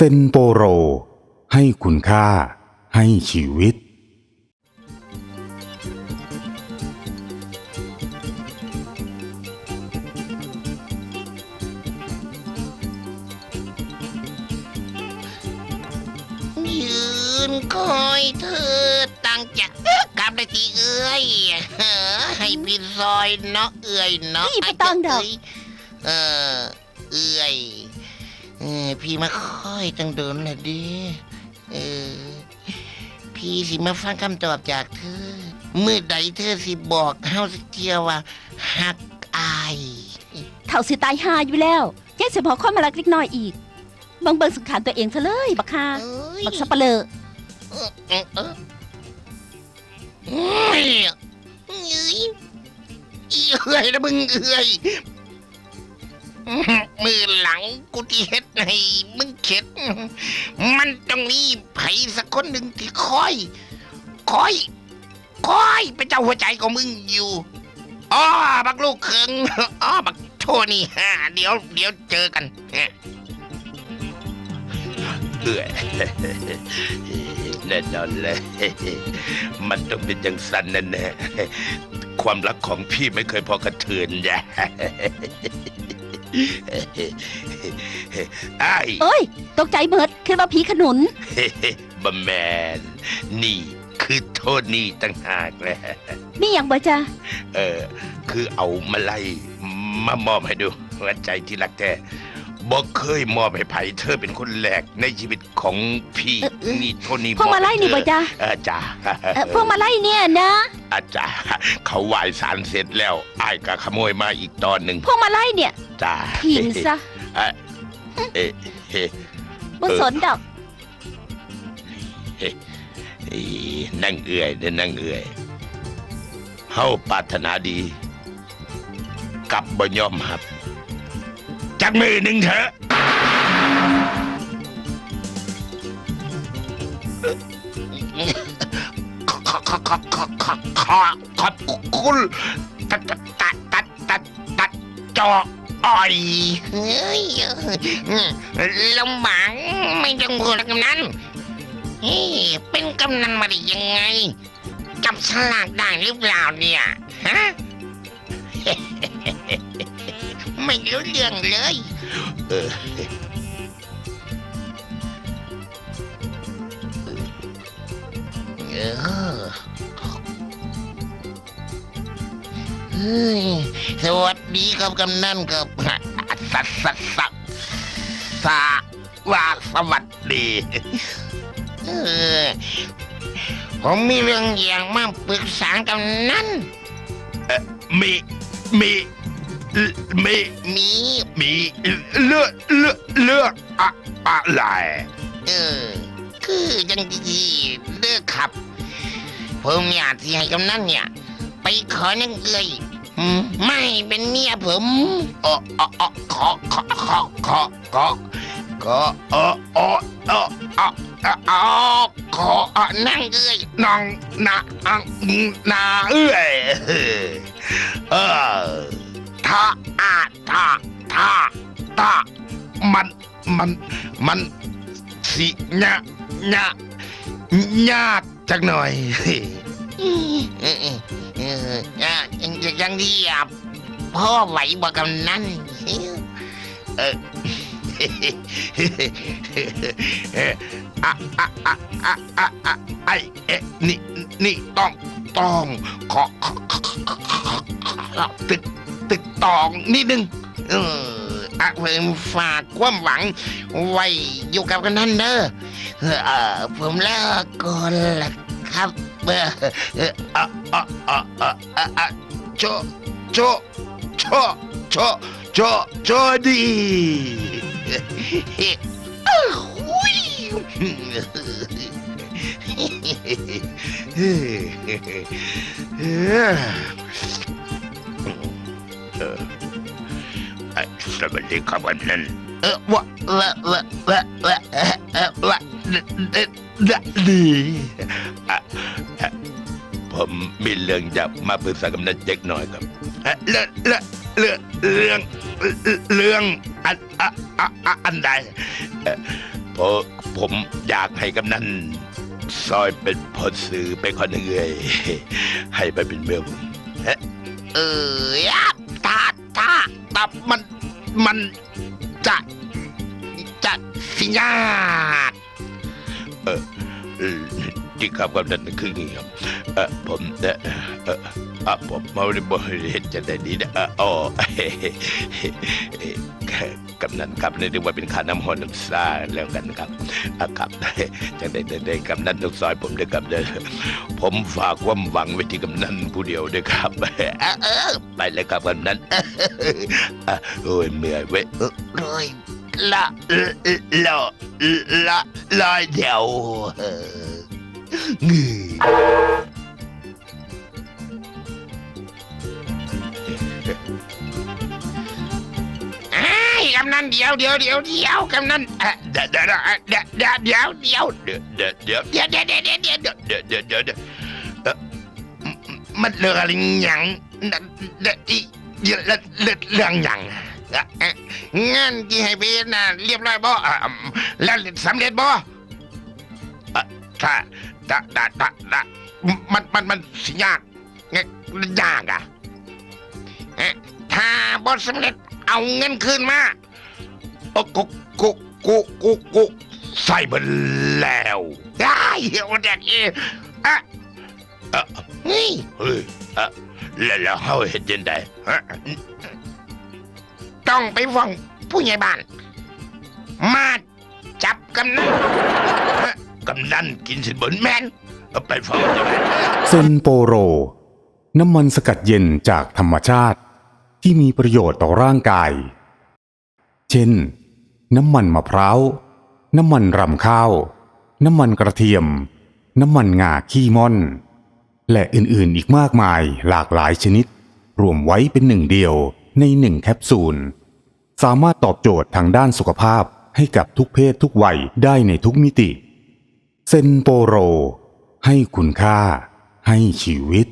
เซนโปโร ให้คุณค่า ให้ชีวิต ยืนคอยเธอตั้งจะกลับได้ทีเอ้ยเออให้พี่ซอยเนาะเอ้ยเนาะนี่บ่ต้องดอก เยเออเอ้ย เออพี่มาคอยตั้งเดินละดิเออ พี่สิมาฟังคำตอบจากเธอเมื่อใดเธอสิบอกเฮาสักเทียวว่าฮักอายเท่าสิตายหาอยู่แล้วยังสิพอข้อมารักเล็กน้อยอีกเบิ่งเบิ่งสังขารตัวเองซะเลยบักฮาเอ้ยบักสับปะเลอเออเออเออเอ้ยเอ้ยเอ้ยนะมึงเอ้ย มือหลังกูที่เฮ็ดให้มึงเข็ด มันต้องมีไผสักคนหนึ่งที่คอย คอย คอยเป็นเจ้าหัวใจของมึงอยู่อ้อบักลูกเคิงอ้อบักโทนี่ฮะเดี๋ยวเดี๋ยวเจอกันเอื่อยแน่นอนเลย มันต้องเป็นอย่างสันแน่ๆความรักของพี่ไม่เคยพอกระเทือนนะ ไอ้ายเอ้ย ตกใจเบิดคือว่าผีขนุน บะแมน นี่คือโทษนี่ตั้งหากแหละมีอย่างบ่จ้ะเออ คือเอามาไล่มามอบให้ดูหัวใจที่รักแท้ บอกเคยมอบให้ไผเธอเป็นคนแรกในชีวิตของพี่เออเออนี่โทษนี่พวงมาลัยนี่บ่จ๊ะเออจ้าเอ่อพวงมาลัยเนี่ยนะอาจารย์เขาไหว้สารเสร็จแล้วอ้ายก็ขโมยมาอีกตอนหนึ่งพวงมาลัยเนี่ยจ้าพิมซะเอะเอ๊ะเฮ้บ่สนดอกอีนั่งเอื่อยเด้อนั่งเอื่อยเฮาปรารถนาดี กับบ่ยอมหับ จักมือหนึ่งเถอะ ขอขอขอขอขอขอขอขอบคุณตัดตัดตัดตัดตัดจออ่อยเฮ้ยลำบากไม่ต้องพูดแล้วกำนันเฮ้ยเป็นกำนันมาได้ยังไง จับฉลากได้หรือเปล่าเนี่ย ฮะ ไม่รู้เรื่องเลย เออ เออเฮ้ยสวัสดีครับกำนันครับสัสสัสสัสสาว่าสวัสดีเออผมมีเรื่องอย่างมาปรึกษากำนันมี มี มีมีมีเลือกเลือกเลือกอะอะไร เออ คือยังดีเลิกขับ ผมอยากที่ให้กำนันเนี่ย ไปขอนังเอยอืมไม่เป็นเมียผมเออเออเออขอขอขอขอขอขอเออเออเออเออเออเออขออะนั่งเอ้ยนางนาอังนาเอ้ย มันมันสิญะญะญาติจักหน่อยเออเออเอออะยังยังดีอะพ่อไหวบอกำนันเอออะอะอะอะอะอะไอเอนี่นี่ต้องต้องขอขอขอขอขอขอตึกตึกตองนิดนึงเออ อะเพิ่มฝากความหวัง ไว้อยู่กับกำนันเด้อเออผมเลิกก่อนละครับเออเออะอะอะอะอะอะโจโจโจโจโจโจดีอุ้ยไอ้ สวัสดีครับวันนั้นเออวะวะวะวะวะเออวะดีผมมีเรื่องอยากมาปรึกษากับนันเด็กหน่อยครับเรื่องเรื่องเรื่องเรื่องเรื่องอันอันใดเอ่อผเพราะผมอยากให้กำนันซอยเป็นพอซื้อไปคนหนึ่งยให้ไปเป็นเมียผมเออยับตาตาตามัน มันจะจะสิญาตเออ ที่ครับกำนันคืออย่างนี้ครับเออผมเออเออเออผมมาบริเห็นจะได้ดีนะเอออ๋อกำนันครับนี่เรียกว่าเป็นค่าน้ำหอนน้ำซาแล้วกันครับอะครับจังได้ได้ได้กำนันทุกซอยผมด้วยครับเด้อผมฝากความหวังไว้ที่กำนันผู้เดียวด้วยครับไปเลยครับกำนันอะโอ้ยเมื่อยเว้ยเออเลยละละละละเดียว งือไอ้ยกำนันเดียวเดียวเดียวเดียวกำนันเอ่อเดี๋ยวเดี๋ยวเดี๋ยวเดี๋ยวเดี๋ยวเดี๋ยวเดี๋ยวเดี๋ยวเดี๋ยวเดี๋ยวเดี๋ยวเดี๋ยวเดี๋ยวเดี๋ยวเดี๋ยวเดี๋ยวเดี๋ยวเดี๋ยวมันเรื่องอะไรหยังเดี๋ยวเดี๋ยวอีเดี๋ยวเรื่องเรื่องเรื่องหยังอะอะงานที่ให้ไปน่ะเรียบร้อยบ่อะอืมแล้วสำเร็จบ่อะถ้า ถ้าถ้าถ้าถ้ามันมันมันสิยากไงยากอะเอ๊ะถ้าบ่สำเร็จเอาเงินคืนมาโอ้กูกูกูกูกูใส่ไปแล้วได้เดี๋ยวเด็กเองอะเอะนี่เฮ้ยอะแล้วแล้วเฮาเฮ็ดยังไงอะต้องไปฟ้องผู้ใหญ่บ้าน มาจับกำนัน กำนันกินสินบนแมนเอาไปฟังจะไหมเซนโปโร น้ำมันสกัดเย็นจากธรรมชาติ ที่มีประโยชน์ต่อร่างกาย เช่น น้ำมันมะพร้าว น้ำมันรำข้าว น้ำมันกระเทียม น้ำมันงาขี้ม่อน และอื่นๆอีกมากมายหลากหลายชนิด รวมไว้เป็นหนึ่งเดียวในหนึ่งแคปซูล สามารถตอบโจทย์ทางด้านสุขภาพให้กับทุกเพศทุกวัยได้ในทุกมิติ เซนโปโร ให้คุณค่า ให้ชีวิต